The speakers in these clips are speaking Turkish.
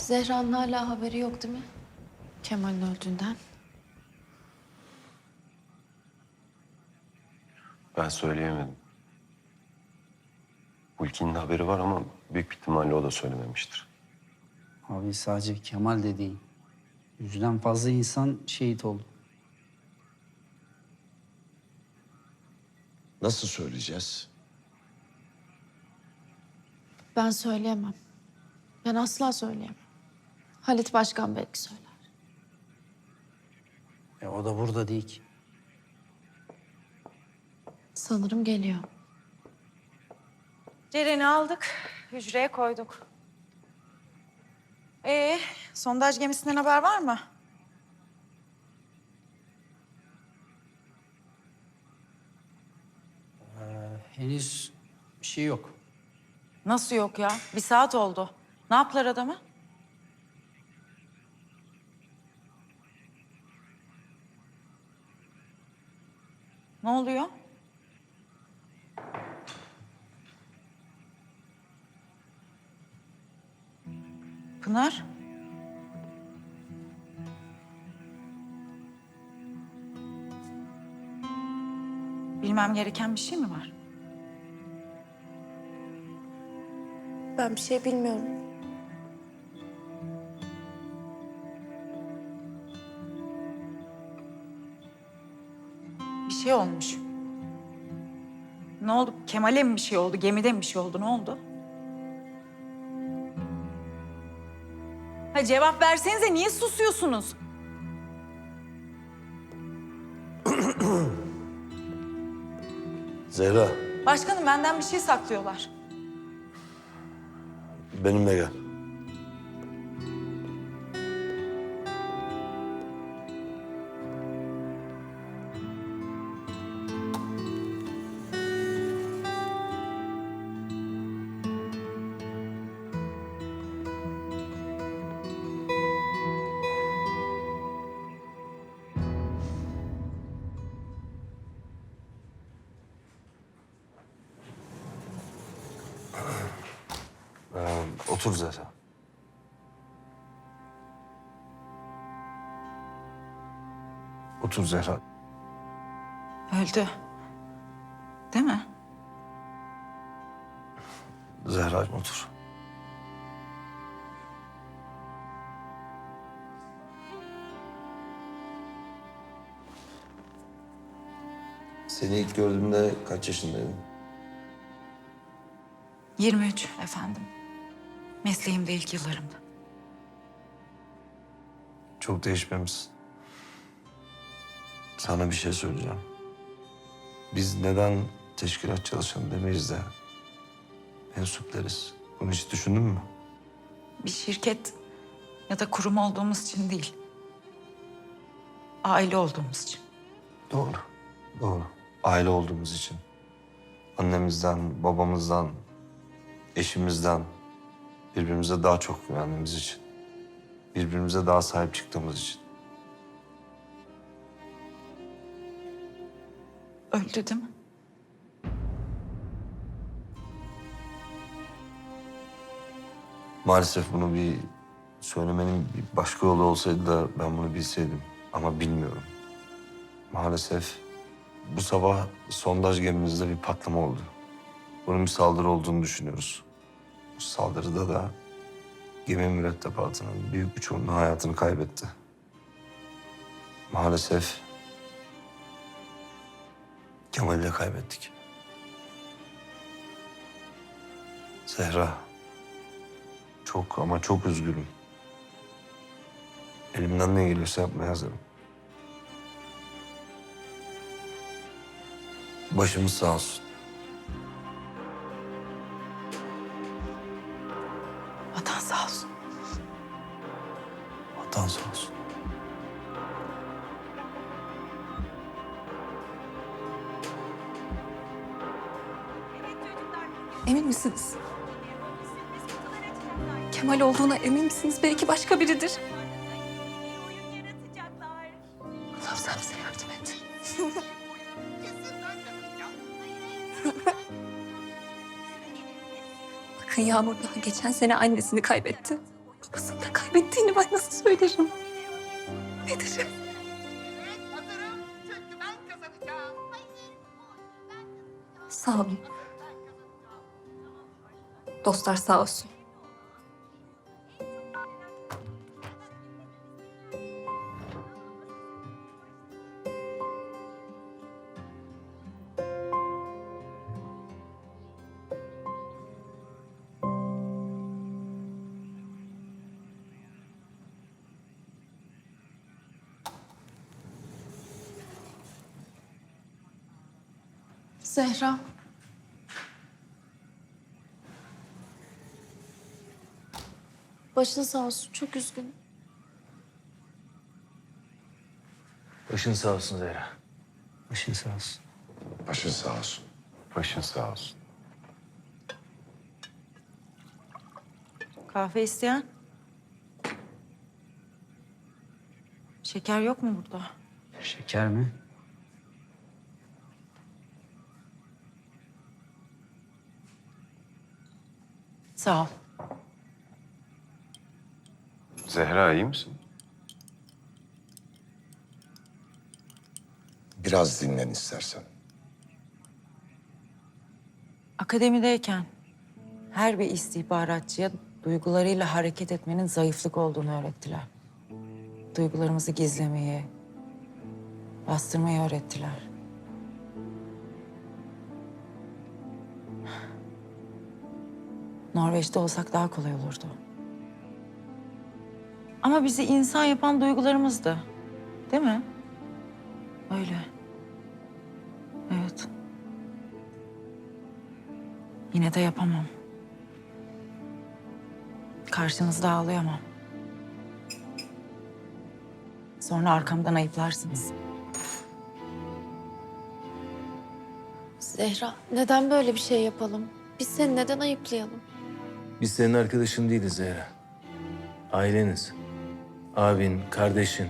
Zehra'nın hala haberi yok değil mi? Kemal'in öldüğünden. Ben söyleyemedim. Hulki'nin haberi var ama büyük bir ihtimalle o da söylememiştir. Abi sadece Kemal de değil. Yüzden fazla insan şehit oldu. Nasıl söyleyeceğiz? Ben söyleyemem. Ben asla söyleyemem. Halit Başkan belki söyler. E o da burada değil ki. Sanırım geliyor. Ceren'i aldık, hücreye koyduk. Ee, sondaj gemisinden haber var mı? Henüz bir şey yok. Nasıl yok ya? Bir saat oldu. Ne yaptılar adamı? Ne oluyor? Pınar? Bilmem gereken bir şey mi var? Ben bir şey bilmiyorum. Bir şey olmuş. Ne oldu? Kemal'e mi bir şey oldu? Gemide mi bir şey oldu? Ne oldu? Ha cevap versenize niye susuyorsunuz? Zehra, Başkanım benden bir şey saklıyorlar. benimle gel. Otur Zehra. Otur Zehra. Öldü. Değil mi? Zehra'cığım otur. Seni ilk gördüğümde kaç yaşındaydın? 23 efendim. Mesleğimde ilk yıllarımda. Çok değişmemişsin. Sana bir şey söyleyeceğim. Biz neden teşkilat çalışanı demeyiz de mensup deriz. Bunu hiç düşündün mü? Bir şirket ya da kurum olduğumuz için değil. Aile olduğumuz için. Doğru. Doğru. Aile olduğumuz için. Annemizden, babamızdan, eşimizden birbirimize daha çok güvendiğimiz için. Birbirimize daha sahip çıktığımız için. Öldü değil mi? Maalesef bunu bir söylemenin bir başka yolu olsaydı da ben bunu bilseydim. Ama bilmiyorum. Maalesef bu sabah sondaj gemimizde bir patlama oldu. Bunun bir saldırı olduğunu düşünüyoruz. Saldırıda da gemi mürettebatının büyük bir çoğunluğu hayatını kaybetti. Maalesef Kemal'i de kaybettik. Zehra. Çok ama çok üzgünüm. Elimden ne geliyorsa yapmaya hazırım. Başımız sağ olsun. Vatan sağ olsun. Vatan sağ olsun. Emin misiniz? Kemal olduğuna emin misiniz? Belki başka biridir. Allah'ım sen bize yardım et. Bakın Yağmur daha geçen sene annesini kaybetti. Babasını kaybettiğini ben nasıl söylerim? Ne derim? Sağ olun. Dostlar sağ olsun. Zehra. Başın sağ olsun. Çok üzgünüm. Başın sağ olsun Zehra. Başın sağ olsun. Başın sağ olsun. Başın sağ olsun. Kahve isteyen? Şeker yok mu burada? Şeker mi? Sağ ol. Zehra iyi misin? Biraz dinlen istersen. Akademideyken her bir istihbaratçıya duygularıyla hareket etmenin zayıflık olduğunu öğrettiler. Duygularımızı gizlemeyi, bastırmayı öğrettiler. Norveç'te olsak daha kolay olurdu. Ama bizi insan yapan duygularımızdı. Değil mi? Öyle. Evet. Yine de yapamam. Karşınızda ağlayamam. Sonra arkamdan ayıplarsınız. Zehra neden böyle bir şey yapalım? Biz seni neden ayıplayalım? Biz senin arkadaşın değiliz Zehra. Aileniz. Abin, kardeşin.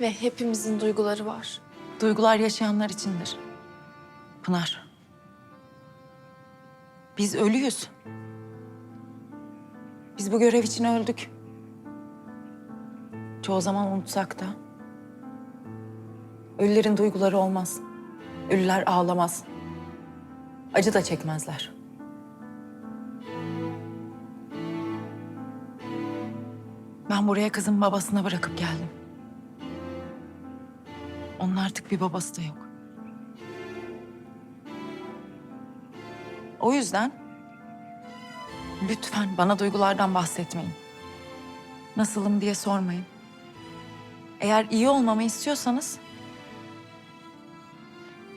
Ve hepimizin duyguları var. Duygular yaşayanlar içindir. Pınar. Biz ölüyüz. Biz bu görev için öldük. Çoğu zaman unutsak da. Ölülerin duyguları olmaz. Ölüler ağlamaz. Acı da çekmezler. Ben buraya kızım babasına bırakıp geldim. Onun artık bir babası da yok. O yüzden lütfen bana duygulardan bahsetmeyin. Nasılım diye sormayın. Eğer iyi olmamı istiyorsanız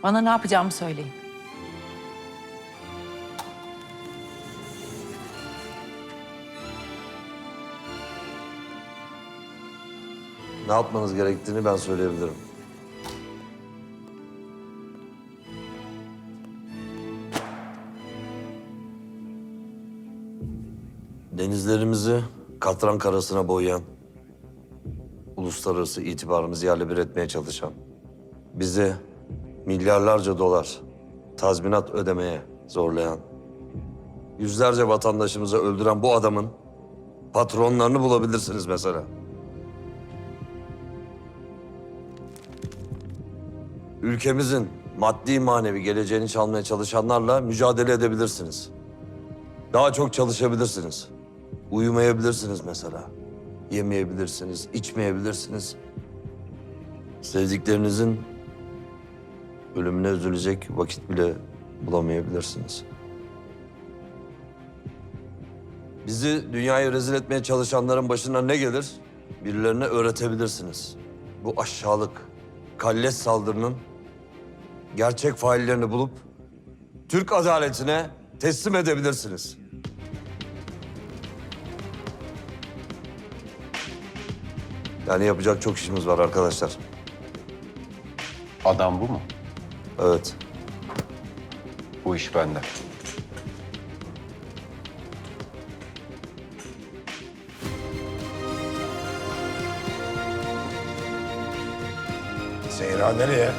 bana ne yapacağımı söyleyin. Ne yapmanız gerektiğini ben söyleyebilirim. Denizlerimizi katran karasına boyayan, uluslararası itibarımızı yerle bir etmeye çalışan, bizi milyarlarca dolar tazminat ödemeye zorlayan, yüzlerce vatandaşımızı öldüren bu adamın patronlarını bulabilirsiniz mesela. Ülkemizin maddi manevi geleceğini çalmaya çalışanlarla mücadele edebilirsiniz. Daha çok çalışabilirsiniz. Uyumayabilirsiniz mesela. Yemeyebilirsiniz, içmeyebilirsiniz. Sevdiklerinizin ölümüne üzülecek vakit bile bulamayabilirsiniz. Bizi dünyaya rezil etmeye çalışanların başına ne gelir? Birilerine öğretebilirsiniz. Bu aşağılık, kalleş saldırının gerçek faillerini bulup Türk adaletine teslim edebilirsiniz. Yani yapacak çok işimiz var arkadaşlar. Adam bu mu? Evet. Bu iş bende. Zehra nereye?